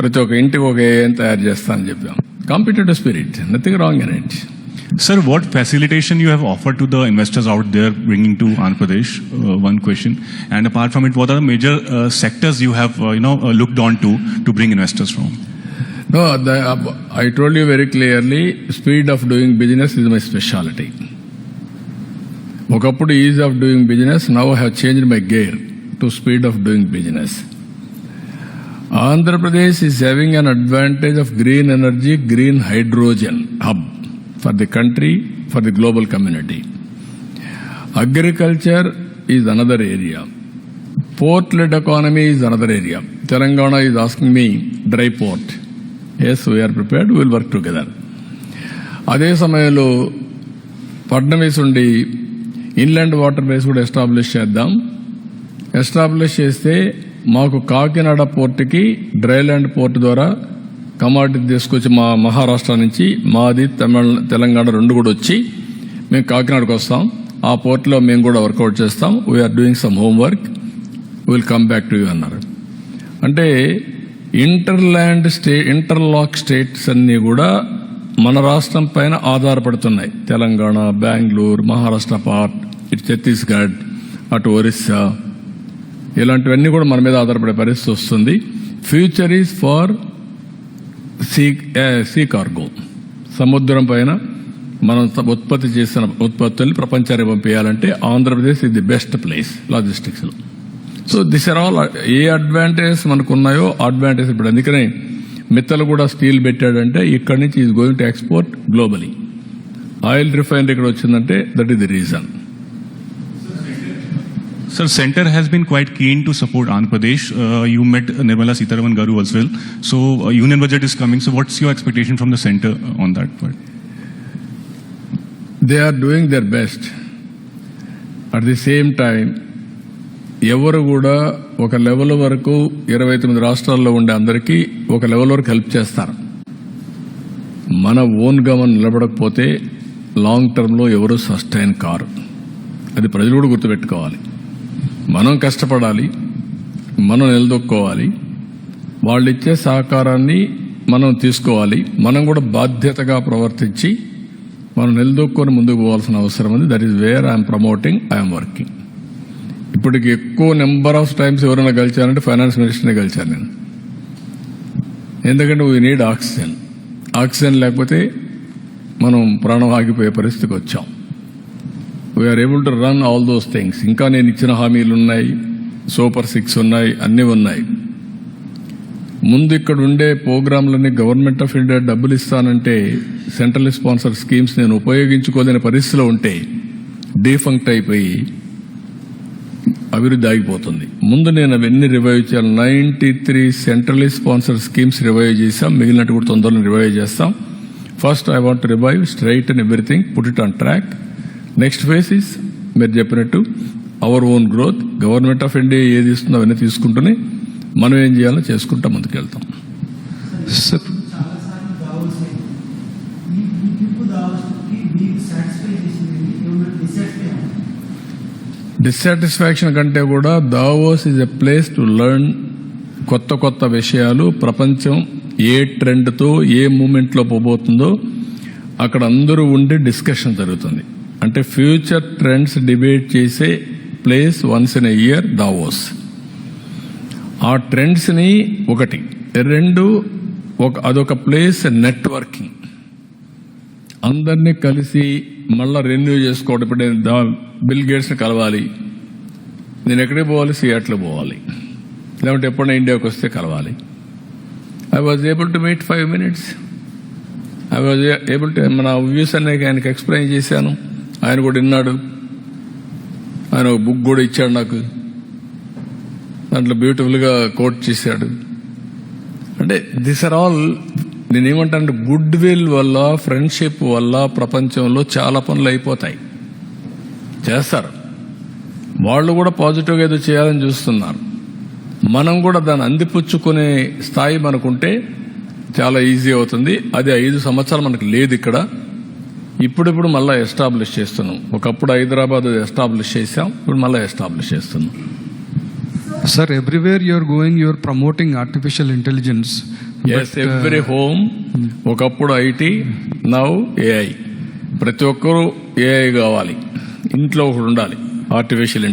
ప్రతి ఒక్క ఇంటికి ఒక ఏం తయారు చేస్తానని చెప్పాం competitive spirit nothing wrong in it Sir, what facilitation you have offered to the investors out there bringing to Andhra Pradesh? Uh, one question. And apart from it, what are the major uh, sectors you have, uh, you know, uh, looked on to to bring investors from? No, the, I told you very clearly, speed of doing business is my specialty. ఒకప్పుడు ease of doing business now have change my gear to speed of doing business Andhra Pradesh is having an advantage of green energy green hydrogen hub for the country for the global community agriculture is another area port led economy is another area Telangana is asking me dry port yes we're prepared will work together అదే సమయంలో పడ్నమీస్ ఉండి inland water base కూడా establish చేద్దాం. Establish చేస్తే మాకు కాకినాడ పోర్టుకి dryland port ద్వారా కమాడిటీ తీసుకొచ్చి మా మహారాష్ట్ర నుంచి మాది తమిళ తెలంగాణ రెండు కూడా వచ్చి మేము కాకినాడకు వస్తాం. ఆ పోర్ట్లో మేము కూడా వర్కౌట్ చేస్తాం. We're doing some homework will come back to you అన్నారు. అంటే ఇంటర్లాండ్ స్టే ఇంటర్లాక్ స్టేట్స్ అన్నీ కూడా మన రాష్ట్రం పైన ఆధారపడుతున్నాయి. తెలంగాణ బెంగళూరు మహారాష్ట్ర పార్ట్ ఇటు ఛత్తీస్గఢ్ అటు ఒరిస్సా ఇలాంటివన్నీ కూడా మన మీద ఆధారపడే పరిస్థితి వస్తుంది. Future is for sea sea cargo సముద్రం పైన మనం ఉత్పత్తి చేసిన ఉత్పత్తుల్ని ప్రపంచానికి పంపించాలంటే Andhra Pradesh is the best place లాజిస్టిక్స్లో so this are all a advantage మనకు ఉన్నాయో అడ్వాంటేజ్ ఇప్పుడు. అందుకనే మిత్తలు కూడా స్టీల్ పెట్టాడంటే ఇక్కడి నుంచి is going to export globally oil refinery ఇక్కడ వచ్చిందంటే that is the reason Sir, Center has been quite keen to support Andhra Pradesh. Uh, you met Nirmala Sitharaman Garu as well. So, uh, union budget is coming. So, what's your expectation from the center on that part? They are doing their best at the same time ఎవరు కూడా ఒక level వరకు ఇరవై తొమ్మిది రాష్ట్రాల్లో ఉండే అందరికీ ఒక లెవెల్ వరకు హెల్ప్ చేస్తారు మన ఓన్గా మనం నిలబడకపోతే లాంగ్ టర్మ్లో ఎవరు సస్టైన్ కారు అది ప్రజలు కూడా గుర్తుపెట్టుకోవాలి మనం కష్టపడాలి మనం నిలదొక్కోవాలి వాళ్ళు ఇచ్చే సహకారాన్ని మనం తీసుకోవాలి మనం కూడా బాధ్యతగా ప్రవర్తించి మనం నిలదొక్కొని ముందుకు పోవాల్సిన అవసరం ఉంది. That is where I'm promoting I'm working ఇప్పటికి ఎక్కువ నెంబర్ ఆఫ్ టైమ్స్ ఎవరైనా గెలిచారంటే ఫైనాన్స్ మినిస్టర్ని గెలిచాను నేను. ఎందుకంటే వీ నీడ్ ఆక్సిజన్ ఆక్సిజన్ లేకపోతే మనం ప్రాణం ఆగిపోయే పరిస్థితికి వచ్చాం. We're able to run all those things ఇంకా నేను ఇచ్చిన హామీలు ఉన్నాయి. సూపర్ సిక్స్ ఉన్నాయి. అన్నీ ఉన్నాయి. ముందు ఇక్కడ ఉండే ప్రోగ్రాంలన్నీ గవర్నమెంట్ ఆఫ్ ఇండియా డబ్బులు ఇస్తానంటే సెంట్రల్ స్పాన్సర్ స్కీమ్స్ నేను ఉపయోగించుకోలేని పరిస్థితిలో ఉంటే డీఫంక్ట్ అయిపోయి అభివృద్ధి ఆగిపోతుంది. ముందు నేను అవన్నీ రివైవ్ చేయాలి. Ninety three central sponsor schemes revive చేసాం మిగిలినట్టు కూడా తొందరలో రివైవ్ చేస్తాం. First I want revive straight and everything put it on track next phase is మీరు చెప్పినట్టు our own growth government of India ఏది ఇస్తుందో అవన్నీ తీసుకుంటూనే మనం ఏం చేయాలో చేసుకుంటా ముందుకెళ్తాం. డిసాటిస్ఫై డిస్సాటిస్ఫాక్షన్ కంటే కూడా Davos is a place to learn కొత్త కొత్త విషయాలు ప్రపంచం ఏ ట్రెండ్తో ఏ మూమెంట్లో పోబోతుందో అక్కడ అందరూ ఉండి డిస్కషన్ జరుగుతుంది. అంటే ఫ్యూచర్ ట్రెండ్స్ డిబేట్ చేసే place once in a year Davos. ఆ ట్రెండ్స్ని ఒకటి రెండు ఒక అదొక ప్లేస్ నెట్వర్కింగ్. అందరినీ కలిసి మళ్ళా రెన్యూ చేసుకోవడం. ఇప్పుడు నేను దా- బిల్ గేట్స్ని కలవాలి. నేను ఎక్కడికి పోవాలి? సియాట్లో పోవాలి. లేకుంటే ఎప్పుడైనా ఇండియాకి వస్తే కలవాలి. I was able to meet five minutes I was able to మన వ్యూస్ అనేక ఆయనకి ఎక్స్ప్లెయిన్ చేశాను. ఆయన కూడా విన్నాడు ఆయన ఒక బుక్ కూడా ఇచ్చాడు నాకు. దాంట్లో బ్యూటిఫుల్గా కోట్ చేశాడు. అంటే దిస్ ఆర్ ఆల్ నేనేమంటానంటే గుడ్ విల్ వల్ల ఫ్రెండ్షిప్ వల్ల ప్రపంచంలో చాలా పనులు అయిపోతాయి. చేస్తారు. వాళ్ళు కూడా పాజిటివ్గా ఏదో చేయాలని చూస్తున్నారు. మనం కూడా దాన్ని అందిపుచ్చుకునే స్థాయి మనకుంటే చాలా ఈజీ అవుతుంది. అది ఐదు సంవత్సరాలు మనకు లేదు ఇక్కడ. ఇప్పుడిప్పుడు మళ్ళీ ఎస్టాబ్లిష్ చేస్తున్నాం. ఒకప్పుడు హైదరాబాద్ ఎస్టాబ్లిష్ చేసాం ఇప్పుడు మళ్ళీ ఎస్టాబ్లిష్ చేస్తున్నాం. Sir, everywhere you're going, you're promoting artificial intelligence. Yes every home ఒకప్పుడు ఐటీ నౌ ఏఐ ప్రతి ఒక్కరూ ఏఐ కావాలి. ఇంట్లో ఒకడు ఉండాలి ఆర్టిఫిషియల్